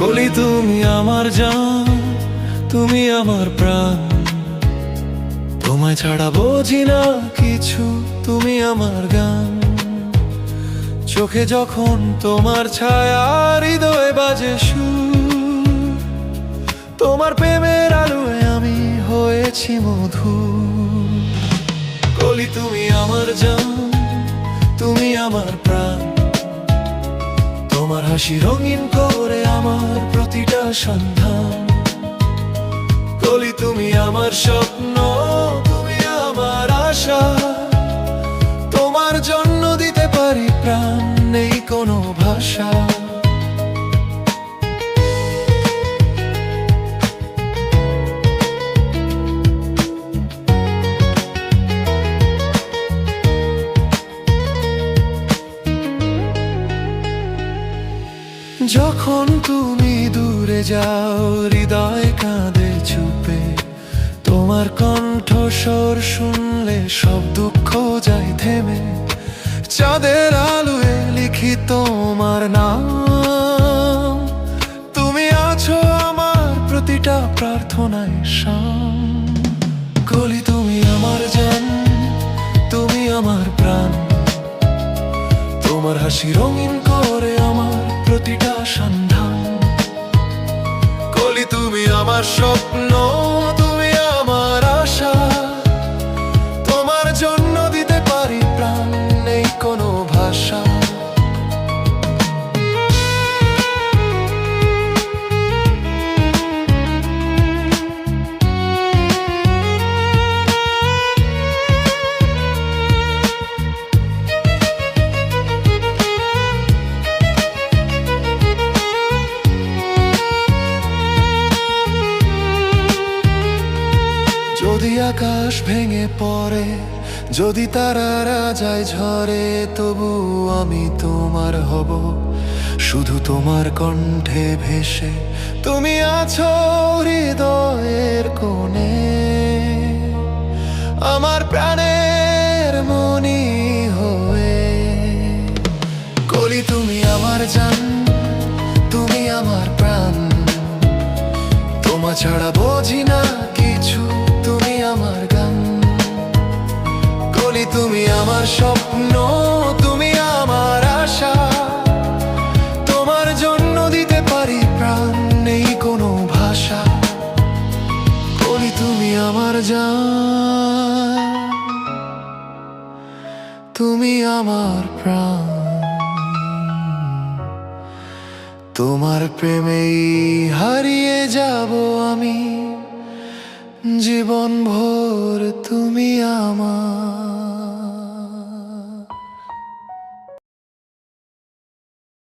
কলি তুমি আমার জান, তুমি আমার প্রাণ। তোমায় ছাড়া বুঝি না কিছু, তুমি আমার গান। চোখে যখন তোমার ছায়া হৃদয়ে বাজে সুর, তোমার প্রেমের আলোয় আমি হয়েছি মধু কলি তুমি আমার জান, তুমি আমার হাসি রঙিন করে আমার প্রতিটা সন্ধান। কলি তুমি আমার স্বপ্ন যখন তুমি দূরে যাও, হৃদয় কাঁদে চুপে। তোমার কণ্ঠস্বর শুনলে সব দুঃখ যায় থেমে। চাঁদের আলোয় লিখি তোমার নাম। তুমি আছো আমার প্রতিটা প্রার্থনায় শাম। কলি, তুমি আমার জান, তুমি আমার প্রাণ। তোমার হাসি রঙিন প্রতিটা সন্ধান। কলি তুমি আমার স্বপ্ন। আকাশ ভেঙে পড়ে। যদি তারারা যায় ঝরে, তবু আমি তোমার হব। শুধু তোমার কণ্ঠে ভেসে। তুমি আছো হৃদয়ের কোণে। আমার প্রাণের মনি হয়ে। কলি, তুমি আমার জান, তুমি আমার প্রাণ। তোমা ছাড়া বোঝি না স্বপ্ন, তুমি আমার আশা। তোমার জন্য দিতে পারি প্রাণ, নেই কোনো ভাষা। কলি তুমি আমার জান, তুমি আমার প্রাণ। তোমার প্রেমেই হারিয়ে যাব আমি জীবন ভোর তুমি